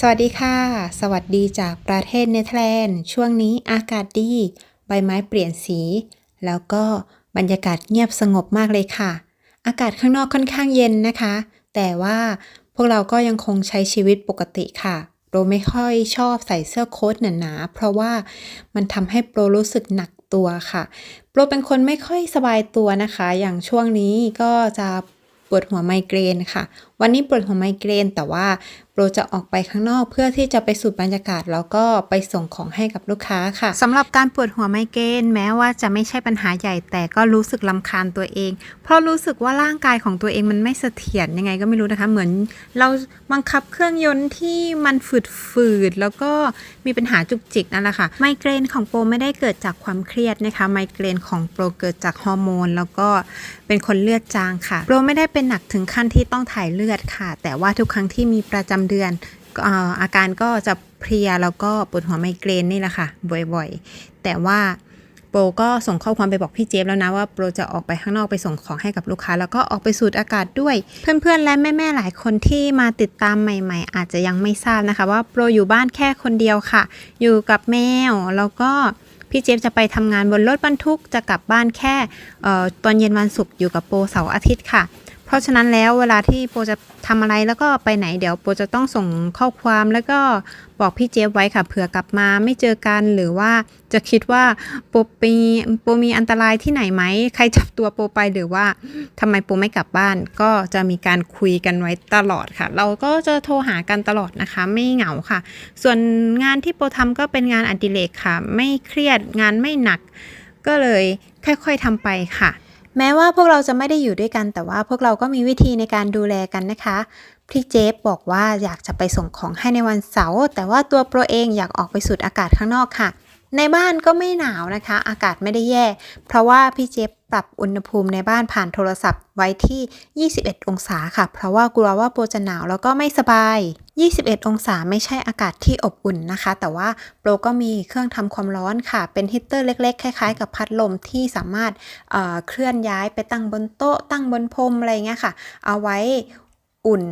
สวัสดีค่ะ สวัสดีจากประเทศเนเธอร์แลนด์ ช่วงนี้อากาศดี ใบไม้เปลี่ยนสี แล้วก็บรรยากาศเงียบสงบมากเลยค่ะ อากาศข้างนอกค่อนข้างเย็นนะคะ แต่ว่าพวกเราก็ยังคงใช้ชีวิตปกติค่ะโปรไม่ค่อยชอบใส่เสื้อโค้ทหนาๆเพราะว่ามันทำให้โปรรู้สึกหนักตัวค่ะ โปรเป็นคนไม่ค่อยสบายตัวนะคะ อย่างช่วงนี้ก็จะปวดหัวไมเกรนค่ะวันนี้ปวดหัวไมเกรน แต่ว่าโปรจะออกไปข้างนอกเพื่อที่จะไปสูดบรรยากาศ แล้วก็ไปส่งของให้กับลูกค้าค่ะสำหรับการปวดหัวไมเกรนแม้ว่าจะไม่ใช่ปัญหาใหญ่แต่ก็รู้สึกลำคาญตัวเอง เพราะรู้สึกว่าร่างกายของตัวเองมันไม่เสถียรยังไงก็ไม่รู้นะคะ เหมือนเราบังคับเครื่องยนต์ที่มันฝืดๆแล้วก็มีปัญหาจุกจิกนั่นแหละค่ะไมเกรนของโปรไม่ได้เกิดจากความเครียดนะคะไมเกรนของโปรเกิดจากฮอร์โมนแล้วก็เป็นคนเลือดจางค่ะโปรไม่ได้เป็นหนักถึงขั้นที่ต้องถ่ายเลือดค่ะ แต่ว่าทุกครั้งที่มีประจำเดือนอาการก็จะเพลียแล้วก็ปวดหัวไมเกรนนี่แหละค่ะ บ่อยๆ แต่ว่าโปรก็ส่งข้อความไปบอกพี่เจฟแล้วนะว่าโปรจะออกไปข้างนอกไปส่งของให้กับลูกค้า แล้วก็ออกไปสูดอากาศด้วย เพื่อนๆ และแม่ๆ หลายคนที่มาติดตามใหม่ๆ อาจจะยังไม่ทราบนะคะ ว่าโปรอยู่บ้านแค่คนเดียวค่ะ อยู่กับแมวแล้วก็พี่เจฟจะไปทำงานบนรถบรรทุกจะกลับบ้านแค่ออตอนเย็นวันศุกร์อยู่กับโปรเสาร์อาทิตย์ค่ะ เพราะฉะนั้นแล้วเวลาที่โปจะทำอะไรแล้วก็ไปไหนเดี๋ยวโปจะต้องส่งข้อความแล้วก็บอกพี่เจฟไว้ค่ะเผื่อกลับมาไม่เจอกันหรือว่าจะคิดว่าโปมีโปมีอันตรายที่ไหนไหมใครจับตัวโปไปหรือว่าทำไมโปไม่กลับบ้าน ก็จะมีการคุยกันไว้ตลอดค่ะ เราก็จะโทรหากันตลอดนะคะ ไม่เหงาค่ะ ส่วนงานที่โปทำก็เป็นงานอดิเรกค่ะ ไม่เครียดงานไม่หนัก ก็เลยค่อยๆทำไปค่ะ แม้ว่าพวกเราจะไม่ได้อยู่ด้วยกันแต่ว่าพวกเราก็มีวิธีในการดูแลกันนะคะพี่เจฟบอกว่าอยากจะไปส่งของให้ในวันเสาร์แต่ว่าตัวโปรเองอยากออกไปสูดอากาศข้างนอกค่ะ ในบ้านก็ไม่หนาวนะคะ อากาศไม่ได้แย่ เพราะว่าพี่เจฟ ปรับอุณหภูมิในบ้านผ่านโทรศัพท์ไว้ที่ 21 องศาค่ะ เพราะว่ากลัวว่าโปรจะหนาวแล้วก็ไม่สบาย 21 องศาไม่ใช่อากาศที่อบอุ่นนะคะ แต่ว่าโปรก็มีเครื่องทำความร้อนค่ะ เป็นฮีตเตอร์เล็ก ๆ คล้าย ๆ กับพัดลมที่สามารถเอ่อเคลื่อนย้ายไปตั้งบนโต๊ะ ตั้งบนพรมอะไรเงี้ยค่ะ เอาไว้อุ่น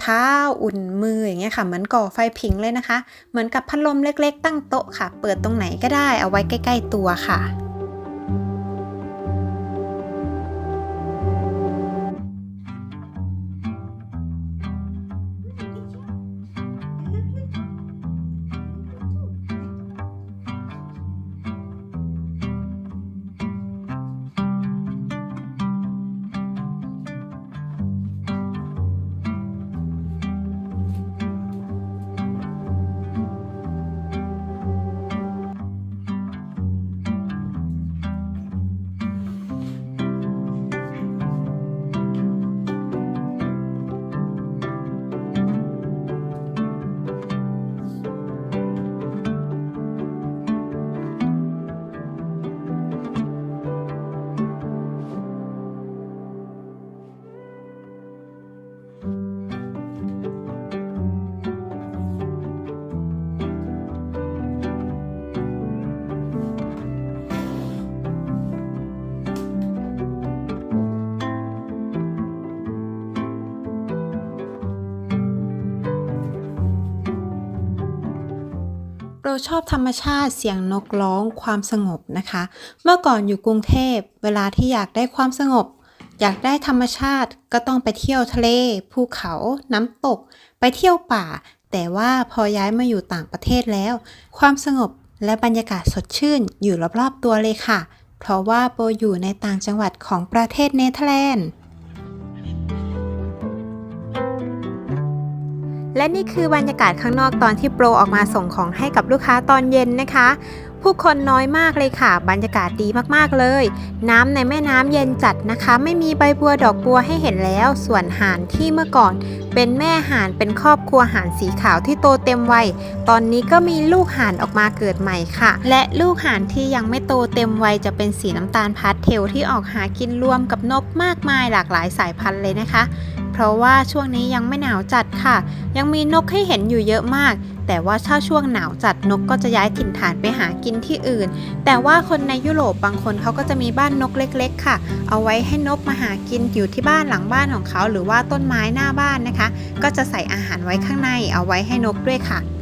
เท้าอุ่นมืออย่างเงี้ยค่ะ เหมือนก่อไฟผิงเลยนะคะ เหมือนกับพัดลมเล็ก ๆ ตั้งโต๊ะค่ะ เปิดตรงไหนก็ได้เอาไว้ใกล้ ๆ ตัวค่ะ โปรชอบธรรมชาติเสียงนกร้องความสงบนะคะ เมื่อก่อนอยู่กรุงเทพ เวลาที่อยากได้ความสงบ อยากได้ธรรมชาติก็ต้องไปเที่ยวทะเล ภูเขา น้ำตก ไปเที่ยวป่า แต่ว่าพอย้ายมาอยู่ต่างประเทศแล้ว ความสงบและบรรยากาศสดชื่นอยู่รอบๆตัวเลยค่ะ เพราะว่าโปรอยู่ในต่างจังหวัดของประเทศเนเธอร์แลนด์ และนี่คือบรรยากาศข้างนอกตอนที่โปรออกมาส่งของให้กับลูกค้าตอนเย็นนะคะ ผู้คนน้อยมากเลยค่ะ บรรยากาศดีมากๆเลย น้ำในแม่น้ำเย็นจัดนะคะ ไม่มีใบบัวดอกบัวให้เห็นแล้ว ส่วนห่านที่เมื่อก่อน เป็นแม่ห่านเป็นครอบครัวห่านสีขาวที่โตเต็มวัย ตอนนี้ก็มีลูกห่านออกมาเกิดใหม่ค่ะ และลูกห่านที่ยังไม่โตเต็มวัยจะเป็นสีน้ำตาลพาสเทลที่ออกหากินรวมกับนกมากมายหลากหลายสายพันธุ์เลยนะคะ เพเพราะว่าช่วงนี้ยังไม่หนาวจัดค่ะ ยังมีนกให้เห็นอยู่เยอะมาก แต่ว่าถ้าช่วงหนาวจัดนกก็จะย้ายถิ่นฐานไปหากินที่อื่น แต่ว่าคนในยุโรปบางคนเขาก็จะมีบ้านนกเล็ก ๆ ค่ะ เอาไว้ให้นกมาหากินอยู่ที่บ้านหลังบ้านของเขา หรือว่าต้นไม้หน้าบ้านนะคะ ก็จะใส่อาหารไว้ข้างในเอาไว้ให้นกด้วยค่ะ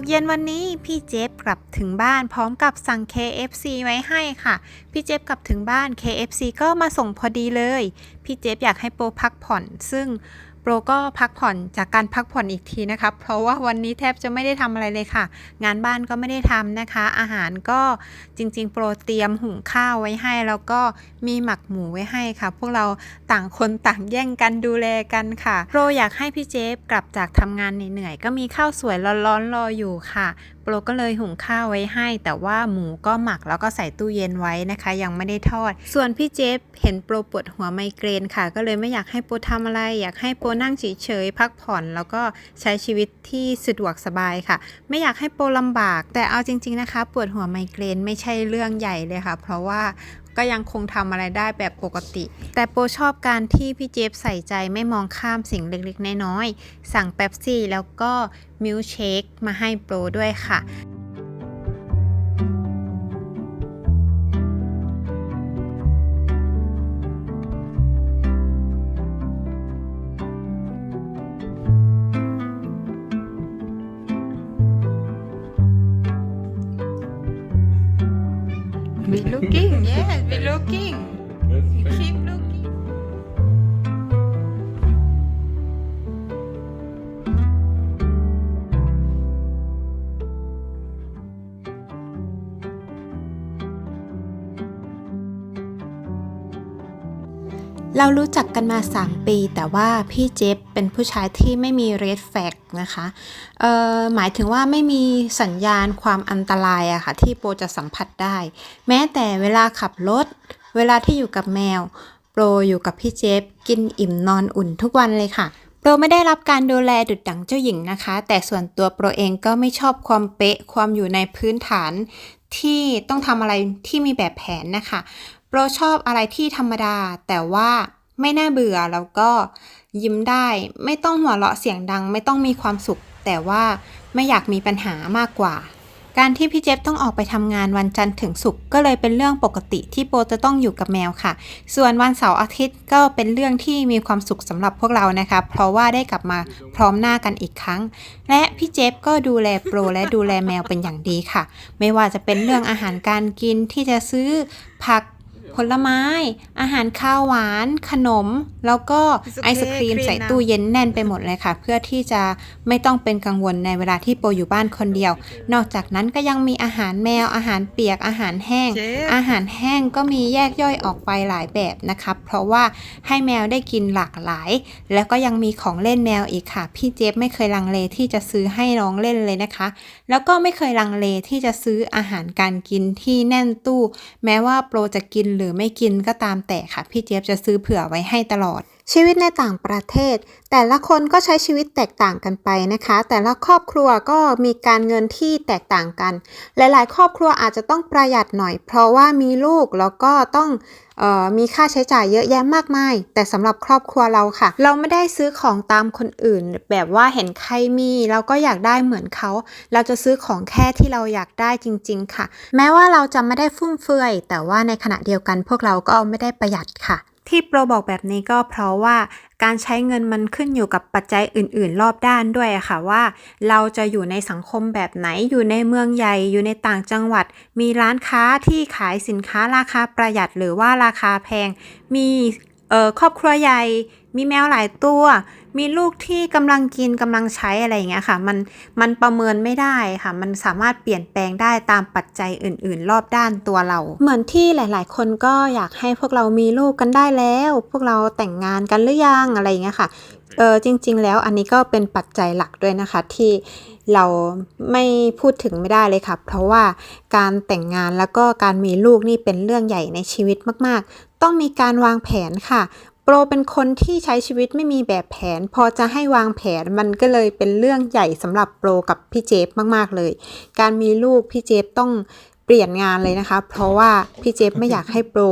กเย็นวันนี้พี่เจฟกลับถึงบ้านพร้อมกับสั่ง KFC ไว้ให้ค่ะ พี่เจฟกลับถึงบ้าน KFC ก็มาส่งพอดีเลย พี่เจฟอยากให้โปรพักผ่อน ซึ่ง โปรก็พักผ่อนจากการพักผ่อนอีกทีนะคะเพราะว่าวันนี้แทบจะไม่ได้ทำอะไรเลยค่ะ งานบ้านก็ไม่ได้ทำนะคะ อาหารก็จริง ๆ โปรเตรียมหุงข้าวไว้ให้ แล้วก็มีหมักหมูไว้ให้ค่ะ พวกเราต่างคนต่างแย่งกันดูแลกันค่ะ โปรอยากให้พี่เจฟกลับจากทำงานเหนื่อยๆก็มีข้าวสวยร้อนๆรออยู่ค่ะ โปรก็เลยหุงข้าวไว้ให้ แต่ว่าหมูก็หมักแล้วก็ใส่ตู้เย็นไว้นะคะ ยังไม่ได้ทอด ส่วนพี่เจฟเห็นโปรปวดหัวไมเกรนค่ะ ก็เลยไม่อยากให้โปรทำอะไร อยากให้โปรนั่งเฉยๆพักผ่อน แล้วก็ใช้ชีวิตที่สะดวกสบายค่ะ ไม่อยากให้โปรลำบาก แต่เอาจริง ๆนะคะ ปวดหัวไมเกรนไม่ใช่เรื่องใหญ่เลยค่ะ เพราะว่า ก็ยังคงทำอะไรได้แบบปกติ แต่โปรชอบการที่พี่เจฟใส่ใจไม่มองข้ามสิ่งเล็กๆ น้อยๆ สั่งเป๊ปซี่แล้วก็มิลเชคมาให้โปรด้วยค่ะ Be looking, yes, be looking. Keep looking. เรารู้จักกันมา 3 ปี แต่ว่าพี่เจฟเป็นผู้ชายที่ไม่มี red flag นะคะเอ่อหมายถึงว่าไม่มีสัญญาณความอันตรายอะค่ะที่โปรจะสัมผัสได้ แม้แต่เวลาขับรถ เวลาที่อยู่กับแมว โปรอยู่กับพี่เจฟกินอิ่มนอนอุ่นทุกวันเลยค่ะโปรไม่ได้รับการดูแลดุดดังเจ้าหญิงนะคะ แต่ส่วนตัวโปรเองก็ไม่ชอบความเป๊ะความอยู่ในพื้นฐานที่ต้องทำอะไรที่มีแบบแผนนะคะ โปรชอบอะไรที่ธรรมดา แต่ว่าไม่น่าเบื่อแล้วก็ยิ้มได้ ไม่ต้องหัวเราะเสียงดัง ไม่ต้องมีความสุข แต่ว่าไม่อยากมีปัญหามากกว่า การที่พี่เจฟต้องออกไปทำงานวันจันทร์ถึงศุกร์ก็เลยเป็นเรื่องปกติที่โปรจะต้องอยู่กับแมวค่ะ ส่วนวันเสาร์อาทิตย์ก็เป็นเรื่องที่มีความสุขสำหรับพวกเรานะคะ เพราะว่าได้กลับมาพร้อมหน้ากันอีกครั้ง และพี่เจฟก็ดูแลโปรและดูแลแมวเป็นอย่างดีค่ะ ไม่ว่าจะเป็นเรื่องอาหารการกินที่จะซื้อผัก ผลไม้ อาหารข้าวหวาน ขนม แล้วก็ It's okay, ไอศครีม Karina ใส่ตู้เย็นแน่นไปหมดเลยค่ะ เพื่อที่จะไม่ต้องเป็นกังวลในเวลาที่โปรอยู่บ้านคนเดียว นอกจากนั้นก็ยังมีอาหารแมว อาหารเปียก อาหารแห้งเชฟอาหารแห้งก็มีแยกย่อยออกไปหลายแบบนะคะ เพราะว่าให้แมวได้กินหลากหลาย แล้วก็ยังมีของเล่นแมวอีกค่ะ พี่เจฟไม่เคยลังเลที่จะซื้อให้น้องเล่นเลยนะคะ แล้วก็ไม่เคยลังเลที่จะซื้ออาหารการกินที่แน่นตู้ แม้ว่าโปรจะกินหรือไม่กินก็ตามแต่ค่ะ พี่เจี๊ยบจะซื้อเผื่อไว้ให้ตลอด ชีวิตในต่างประเทศ แต่ละคนก็ใช้ชีวิตแตกต่างกันไปนะคะ แต่ละครอบครัวก็มีการเงินที่แตกต่างกัน หลาย ๆ ครอบครัวอาจจะต้องประหยัดหน่อย เพราะว่ามีลูกแล้วก็ต้อง มีค่าใช้จ่ายเยอะแยะมากมาย แต่สำหรับครอบครัวเราค่ะ เราไม่ได้ซื้อของตามคนอื่น แบบว่าเห็นใครมีเราก็อยากได้เหมือนเขา เราจะซื้อของแค่ที่เราอยากได้จริง ๆ ค่ะ แม้ว่าเราจะไม่ได้ฟุ่มเฟือย แต่ว่าในขณะเดียวกันพวกเราก็ไม่ได้ประหยัดค่ะที่โปรบอกแบบนี้ก็เพราะว่า การใช้เงินมันขึ้นอยู่กับปัจจัยอื่น ๆ รอบด้านด้วยค่ะว่า เราจะอยู่ในสังคมแบบไหนอยู่ในเมืองใหญ่อยู่ในต่างจังหวัด มีร้านค้าที่ขายสินค้าราคาประหยัดหรือว่าราคาแพง มีครอบครัวใหญ่ มีแมวหลายตัว มีลูกที่กำลังกินกำลังใช้อะไรอย่างเงี้ยค่ะ มันมันประเมินไม่ได้ค่ะ มันสามารถเปลี่ยนแปลงได้ตามปัจจัยอื่น ๆ รอบด้านตัวเรา เหมือนที่หลาย ๆ คนก็อยากให้พวกเรามีลูกกันได้แล้ว พวกเราแต่งงานกันหรือยังอะไรอย่างเงี้ยค่ะเออจริง ๆ แล้วอันนี้ก็เป็นปัจจัยหลักด้วยนะคะที่เราไม่พูดถึงไม่ได้เลยค่ะ เพราะว่าการแต่งงานแล้วก็การมีลูกนี่เป็นเรื่องใหญ่ในชีวิตมาก ๆ ต้องมีการวางแผนค่ะ โปรเป็นคนที่ใช้ชีวิตไม่มีแบบแผน พอจะให้วางแผนมันก็เลยเป็นเรื่องใหญ่สำหรับโปรกับพี่เจฟมากๆเลย การมีลูกพี่เจฟต้องเปลี่ยนงานเลยนะคะ เพราะว่าพี่เจฟไม่อยากให้โปร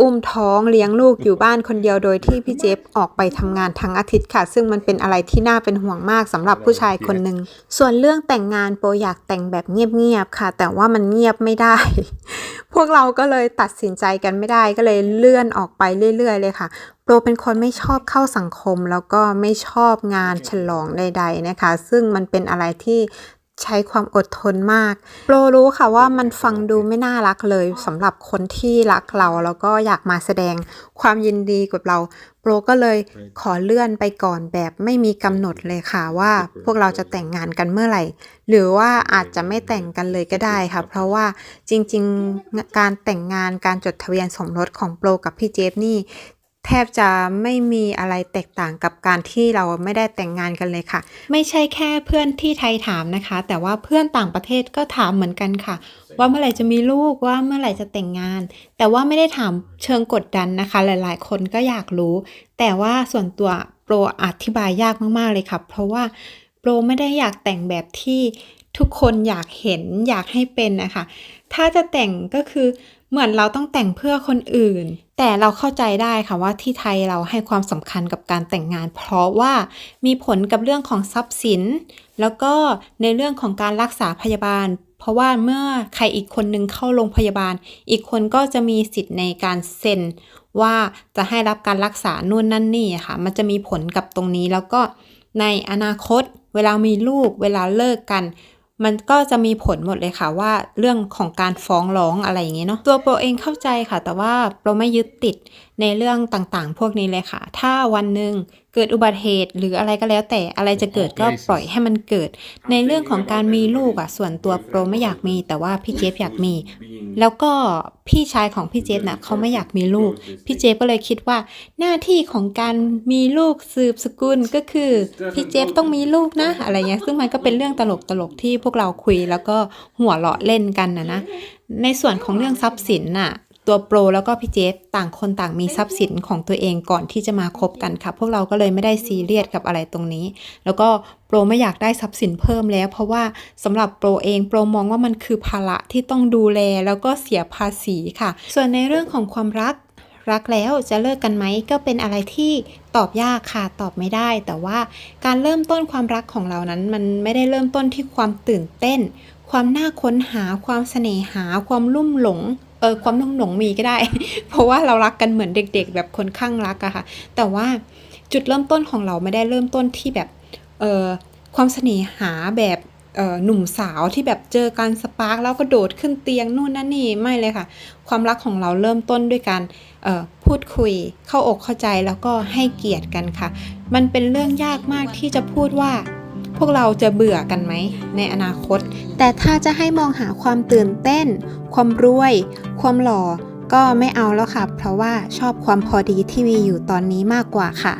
อุ้มท้องเลี้ยงลูกอยู่บ้านคนเดียวโดยที่พี่เจฟออกไปทำงานทั้งอาทิตย์ค่ะ ซึ่งมันเป็นอะไรที่น่าเป็นห่วงมากสำหรับผู้ชายคนหนึ่งส่วนเรื่องแต่งงานโปรอยากแต่งแบบเงียบๆค่ะ แต่ว่ามันเงียบไม่ได้ พวกเราก็เลยตัดสินใจกันไม่ได้ก็เลยเลื่อนออกไปเรื่อย ๆ เลยค่ะโปรเป็นคนไม่ชอบเข้าสังคมแล้วก็ไม่ชอบงานฉลองใด ๆนะคะ ซึ่งมันเป็นอะไรที่ ใช้ความอดทนมากโปรรู้ค่ะว่ามันฟังดูไม่น่ารักเลยสำหรับคนที่รักเราแล้วก็อยากมาแสดงความยินดีกับเราโปรก็เลยขอเลื่อนไปก่อนแบบไม่มีกำหนดเลยค่ะว่าพวกเราจะแต่งงานกันเมื่อไหร่ หรือว่าอาจจะไม่แต่งกันเลยก็ได้ค่ะ เพราะว่าจริงๆ การแต่งงานการจดทะเบียนสมรสของโปรกับพี่เจฟนี่ แทบจะไม่มีอะไรแตกต่างกับการที่เราไม่ได้แต่งงานกันเลยค่ะ ไม่ใช่แค่เพื่อนที่ไทยถามนะคะ แต่ว่าเพื่อนต่างประเทศก็ถามเหมือนกันค่ะ ว่าเมื่อไหร่จะมีลูกว่าเมื่อไหร่จะแต่งงาน แต่ว่าไม่ได้ถามเชิงกดดันนะคะ หลาย ๆ คนก็อยากรู้ แต่ว่าส่วนตัวโปรอธิบายยากมาก ๆ เลยค่ะ เพราะว่าโปรไม่ได้อยากแต่งแบบที่ ทุกคนอยากเห็นอยากให้เป็นนะคะ ถ้าจะแต่งก็คือเหมือนเราต้องแต่งเพื่อคนอื่น แต่เราเข้าใจได้ค่ะว่าที่ไทยเราให้ความสำคัญกับการแต่งงาน เพราะว่ามีผลกับเรื่องของทรัพย์สิน แล้วก็ในเรื่องของการรักษาพยาบาล เพราะว่าเมื่อใครอีกคนนึงเข้าโรงพยาบาล อีกคนก็จะมีสิทธิ์ในการเซ็นว่าจะให้รับการรักษานู่นนั่นนี่ค่ะ มันจะมีผลกับตรงนี้แล้วก็ในอนาคต เวลามีลูก เวลาเลิกกัน มันก็จะมีผลหมดเลยค่ะว่าเรื่องของการฟ้องร้องอะไรอย่างเงี้ยเนาะตัวโปรเองเข้าใจค่ะ แต่ว่าโปรไม่ยึดติดในเรื่องต่างๆ พวกนี้เลยค่ะ ถ้าวันหนึ่งเกิดอุบัติเหตุหรืออะไรก็แล้วแต่อะไรจะเกิดก็ปล่อยให้มันเกิด ในเรื่องของการมีลูกอะส่วนตัวโปรไม่อยากมี แต่ว่าพี่เจฟอยากมี แล้วก็พี่ชายของพี่เจฟน่ะเขาไม่อยากมีลูก พี่เจฟก็เลยคิดว่า หน้าที่ของการมีลูกสืบสกุลก็คือพี่เจฟต้องมีลูกนะ อะไรเงี้ยซึ่งมันก็เป็นเรื่องตลกตลกๆที่พวกเราคุย แล้วก็หัวเราะเล่นกันนะนะในส่วนของเรื่องทรัพย์สินน่ะ ตัวโปรแล้วก็พี่เจฟต่างคนต่างมีทรัพย์สินของตัวเองก่อนที่จะมาคบกันค่ะ พวกเราก็เลยไม่ได้ซีเรียสกับอะไรตรงนี้ แล้วก็โปรไม่อยากได้ทรัพย์สินเพิ่มแล้ว เพราะว่าสำหรับโปรเองโปรมองว่ามันคือภาระที่ต้องดูแลแล้วก็เสียภาษีค่ะ ส่วนในเรื่องของความรักรักแล้วจะเลิกกันไหมก็เป็นอะไรที่ตอบยากค่ะตอบไม่ได้ แต่ว่าการเริ่มต้นความรักของเรานั้น มันไม่ได้เริ่มต้นที่ความตื่นเต้น ความน่าค้นหาความเสน่หา ความลุ่มหลง เออความลุ่มหลงมีก็ได้ เพราะว่าเรารักกันเหมือนเด็ก ๆ แบบคนข้างรักอะค่ะ แต่ว่าจุดเริ่มต้นของเราไม่ได้เริ่มต้นที่แบบเออความเสน่หาแบบเออหนุ่มสาวที่แบบเจอกันสปาร์กแล้วก็โดดขึ้นเตียงนู่นนั่นนี่ไม่เลยค่ะ ความรักของเราเริ่มต้นด้วยการเออพูดคุยเข้าอกเข้าใจแล้วก็ให้เกียรติกันค่ะ มันเป็นเรื่องยากมากที่จะพูดว่า พวกเราจะเบื่อกันไหมในอนาคต แต่ถ้าจะให้มองหาความตื่นเต้น ความรวย ความหล่อ ก็ไม่เอาแล้วค่ะ เพราะว่าชอบความพอดีที่มีอยู่ตอนนี้มากกว่าค่ะ